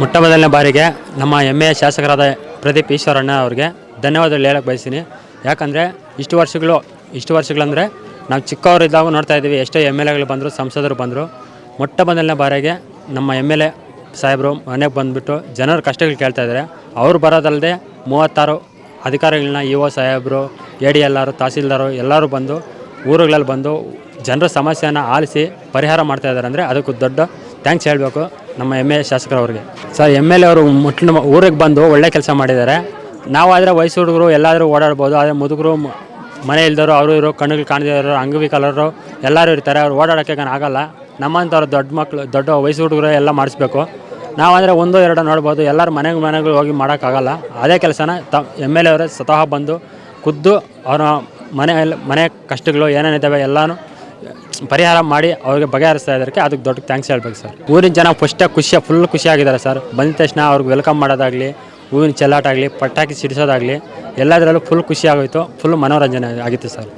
ಮೊಟ್ಟ ಮೊದಲನೇ ಬಾರಿಗೆ ನಮ್ಮ ಹೆಮ್ಮೆಯ ಶಾಸಕರಾದ ಪ್ರದೀಪ್ ಈಶ್ವರಣ್ಣ ಅವ್ರಿಗೆ ಧನ್ಯವಾದಗಳು ಹೇಳಕ್ಕೆ ಬಯಸ್ತೀನಿ. ಯಾಕಂದರೆ ಇಷ್ಟು ವರ್ಷಗಳು, ಇಷ್ಟು ವರ್ಷಗಳಂದರೆ ನಾವು ಚಿಕ್ಕವರಿದ್ದಾಗ ನೋಡ್ತಾ ಇದ್ದೀವಿ, ಎಷ್ಟೋ ಎಂ ಎಲ್ ಎಗಳು ಬಂದರು, ಸಂಸದರು ಬಂದರು. ಮೊಟ್ಟ ಮೊದಲನೇ ಬಾರಿಗೆ ನಮ್ಮ ಎಂ ಎಲ್ ಎ ಸಾಹೇಬರು ಮನೆಗೆ ಬಂದುಬಿಟ್ಟು ಜನರ ಕಷ್ಟಗಳು ಕೇಳ್ತಾ ಇದ್ದಾರೆ. ಅವರು ಬರೋದಲ್ಲದೆ ಮೂವತ್ತಾರು ಅಧಿಕಾರಿಗಳನ್ನ ಇ ಒ ಸಾಹೇಬರು, ಎ ಡಿ ಎಲ್ಲರು ತಹಸೀಲ್ದಾರು ಎಲ್ಲರೂ ಬಂದು ಊರುಗಳಲ್ಲಿ ಬಂದು ಜನರ ಸಮಸ್ಯೆಯನ್ನು ಆಲಿಸಿ ಪರಿಹಾರ ಮಾಡ್ತಾಯಿದ್ದಾರೆ ಅಂದರೆ ಅದಕ್ಕೂ ದೊಡ್ಡ ಥ್ಯಾಂಕ್ಸ್ ಹೇಳಬೇಕು. ನಮ್ಮ ಎಂ ಎ ಶಾಸಕರವ್ರಿಗೆ. ಸರ್ ಎಂ ಎಲ್ ಎ ಅವರು ಮುಟ್ಲ ಊರಿಗೆ ಬಂದು ಒಳ್ಳೆ ಕೆಲಸ ಮಾಡಿದ್ದಾರೆ. ನಾವಾದರೆ ವಯಸ್ಸು ಹುಡುಗರು, ಎಲ್ಲಾದರೂ ಓಡಾಡ್ಬೋದು. ಆದರೆ ಮುದುಗರು ಮನೆ ಇಲ್ದವರು, ಅವರು ಇರೋ ಕಣ್ಣುಗಳು ಕಾಣದೇ ಇರೋರು ಅಂಗವಿಕಲರು ಎಲ್ಲರೂ ಇರ್ತಾರೆ. ಅವ್ರು ಓಡಾಡೋಕ್ಕೆ ಆಗಲ್ಲ ನಮ್ಮಂಥವ್ರು ದೊಡ್ಡ ಮಕ್ಕಳು ದೊಡ್ಡ ವಯಸ್ಸು ಹುಡುಗರು ಎಲ್ಲ ಮಾಡಿಸ್ಬೇಕು. ನಾವಂದರೆ ಒಂದು, ಎರಡು ನೋಡ್ಬೋದು. ಎಲ್ಲರೂ ಮನೆಗೆ ಮನೆಗಳು ಹೋಗಿ ಮಾಡೋಕ್ಕಾಗಲ್ಲ. ಅದೇ ಕೆಲಸನ ತ ಎಂ ಎಲ್ ಎ ಅವರೇ ಸ್ವತಃ ಬಂದು ಖುದ್ದು ಅವರ ಮನೆ ಮನೆ ಕಷ್ಟಗಳು ಏನೇನಿದ್ದಾವೆ ಎಲ್ಲನೂ ಪರಿಹಾರ ಮಾಡಿ ಅವ್ರಿಗೆ ಬಗೆಹರಿಸ್ತಾ ಇದ್ದಕ್ಕೆ ಅದಕ್ಕೆ ದೊಡ್ಡ ಥ್ಯಾಂಕ್ಸ್ ಹೇಳ್ಬೇಕು ಸರ್ ಊರಿನ ಜನ ಫಸ್ಟಾಗಿ ಖುಷಿ ಫುಲ್ ಖುಷಿಯಾಗಿದ್ದಾರೆ ಸರ್ ಬಂದ ತಕ್ಷಣ ಅವ್ರಿಗೆ ವೆಲ್ಕಮ್ ಮಾಡೋದಾಗಲಿ ಹೂವಿನ ಚೆಲ್ಲಾಟ ಆಗಲಿ ಪಟಾಕಿ ಸಿಡಿಸೋದಾಗಲಿ, ಎಲ್ಲದರಲ್ಲೂ ಫುಲ್ ಖುಷಿ ಆಗೋಯ್ತು ಫುಲ್ ಮನೋರಂಜನೆ ಆಗಿತ್ತು ಸರ್